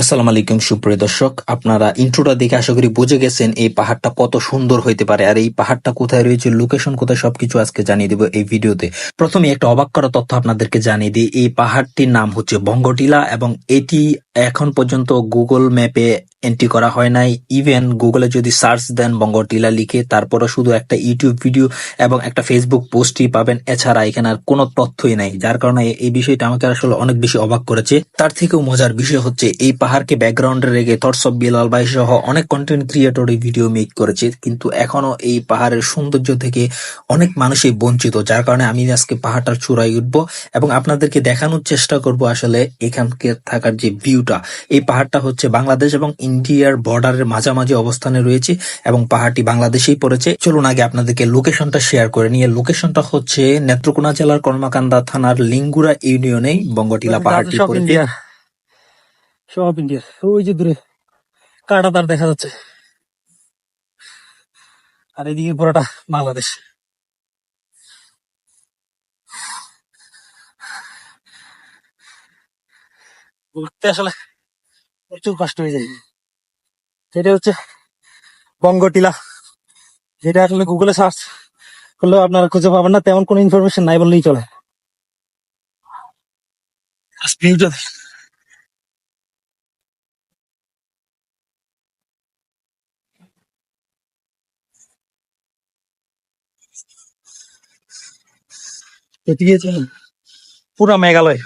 আসসালামু আলাইকুম, সুপ্রিয় দর্শক। আপনারা ইন্ট্রোটা দেখে আশা করি বুঝে গেছেন এই পাহাড়টা কত সুন্দর হইতে পারে আর এই পাহাড়টা কোথায় রয়েছে লোকেশন কোথায়, সবকিছু আজকে জানিয়ে দেবো এই ভিডিওতে। প্রথমে একটা অবাক করা তথ্য আপনাদেরকে জানিয়ে দিই। এই পাহাড়টির নাম হচ্ছে বঙ্গটিলা এবং এটি এখন পর্যন্ত গুগল ম্যাপে এন্ট্রি করা হয় নাই। ইভেন গুগলে যদি সার্চ দেন বঙ্গটিলা লিখে তারপরে শুধু একটা ইউটিউব ভিডিও এবং একটা ফেসবুক পোস্টই পাবেন। এছাড়া এখানে আর কোনো তথ্যই নাই, যার কারণে এই বিষয়টা আমাকে আসলে অনেক বেশি অবাক করেছে। তার থেকেও মজার বিষয় হচ্ছে, এই পাহাড়কে ব্যাকগ্রাউন্ডে রেখে থটস অফ বিলাল ভাই সহ অনেক কন্টেন্ট ক্রিয়েটর এই ভিডিও মেক করেছে। কিন্তু এখনও এই পাহাড়ের সৌন্দর্য থেকে অনেক মানুষই বঞ্চিত, যার কারণে আমি আজকে পাহাড়টার চূড়ায় উঠবো এবং আপনাদেরকে দেখানোর চেষ্টা করব আসলে এখানকে থাকার যে ভিউটা এই পাহাড়টা হচ্ছে বাংলাদেশ এবং ইন্ডিয়ার বর্ডারের মাঝামাঝি অবস্থানে রয়েছে এবং পাহাড়টি বাংলাদেশেই পড়েছে। চলুন আগে আপনাদেরকে লোকেশনটা শেয়ার করে নিয়ে লোকেশনটা হচ্ছে নেত্রকোনা জেলার কর্মাকান্দা থানার লিঙ্গুরা ইউনিয়নে বঙ্গটিলা পাহাড়টি সব পড়েছে। ইন্ডিয়া সব ইন্ডিয়া ওই যে দূরে কাটা তার দেখা যাচ্ছে। আর এদিকে পুরোটা বাংলাদেশ। উঠতে আসলে প্রচুর কষ্ট হয়ে যায়। সেটা হচ্ছে বঙ্গটিলা। যেটা আসলে গুগলে সার্চ করলেও আপনারা খুঁজে পাবেন না, তেমন কোনো ইনফরমেশন নাই বললেই চলে। যে পুরা মেঘালয়।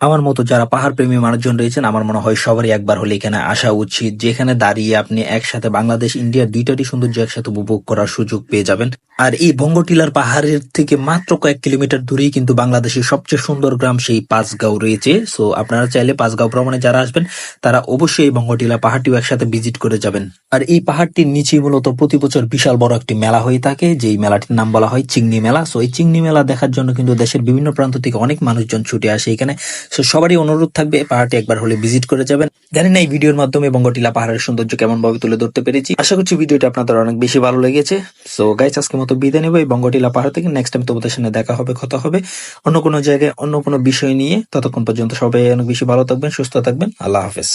আমার মতো যারা পাহাড় প্রেমী মানুষজন রয়েছেন, আমার মনে হয় সবারই একবার হলে এখানে আসা উচিত। যেখানে দাঁড়িয়ে আপনি একসাথে বাংলাদেশ, ইন্ডিয়ার দুইটারই সৌন্দর্য একসাথে উপভোগ করার সুযোগ পেয়ে যাবেন। আর এই বঙ্গটিলার পাহাড়ের থেকে মাত্র কয়েক কিলোমিটার দূরেই কিন্তু বাংলাদেশের সবচেয়ে সুন্দর গ্রাম সেই পাঁচগাঁও রয়েছে। সো আপনারা চাইলে পাঁচগাঁও ভ্রমণে যারা আসবেন, তারা অবশ্যই এই বঙ্গটিলা পাহাড়টিও একসাথে ভিজিট করে যাবেন। আর এই পাহাড়টির নিচেই মূলত প্রতি বছর বিশাল বড় একটি মেলা হয়ে থাকে, যেই মেলাটির নাম বলা হয় চিংনি মেলা। সো এই চিংনি মেলা দেখার জন্য কিন্তু দেশের বিভিন্ন প্রান্ত থেকে অনেক মানুষজন ছুটে আসে এখানে। সো সবারই অনুরোধ থাকবে, পাহাড়টি একবার হলে ভিজিট করে যাবেন। জানি না এই ভিডিওর মাধ্যমে বঙ্গটিলা পাহাড়ের সৌন্দর্য কেমন ভাবে তুলে ধরতে পেরেছি। আশা করছি ভিডিওটা আপনাদের অনেক বেশি ভালো লেগেছে। সো গাইস আজকে মতো বিদায় নেব। এই বঙ্গটিলা পাহাড় থেকে নেক্সট টাইম তোমাদের সামনে দেখা হবে, কথা হবে অন্য কোনো জায়গায়, অন্য কোনো বিষয় নিয়ে। ততক্ষণ পর্যন্ত সবাই অনেক বেশি ভালো থাকবেন, সুস্থ থাকবেন। আল্লাহ হাফেজ।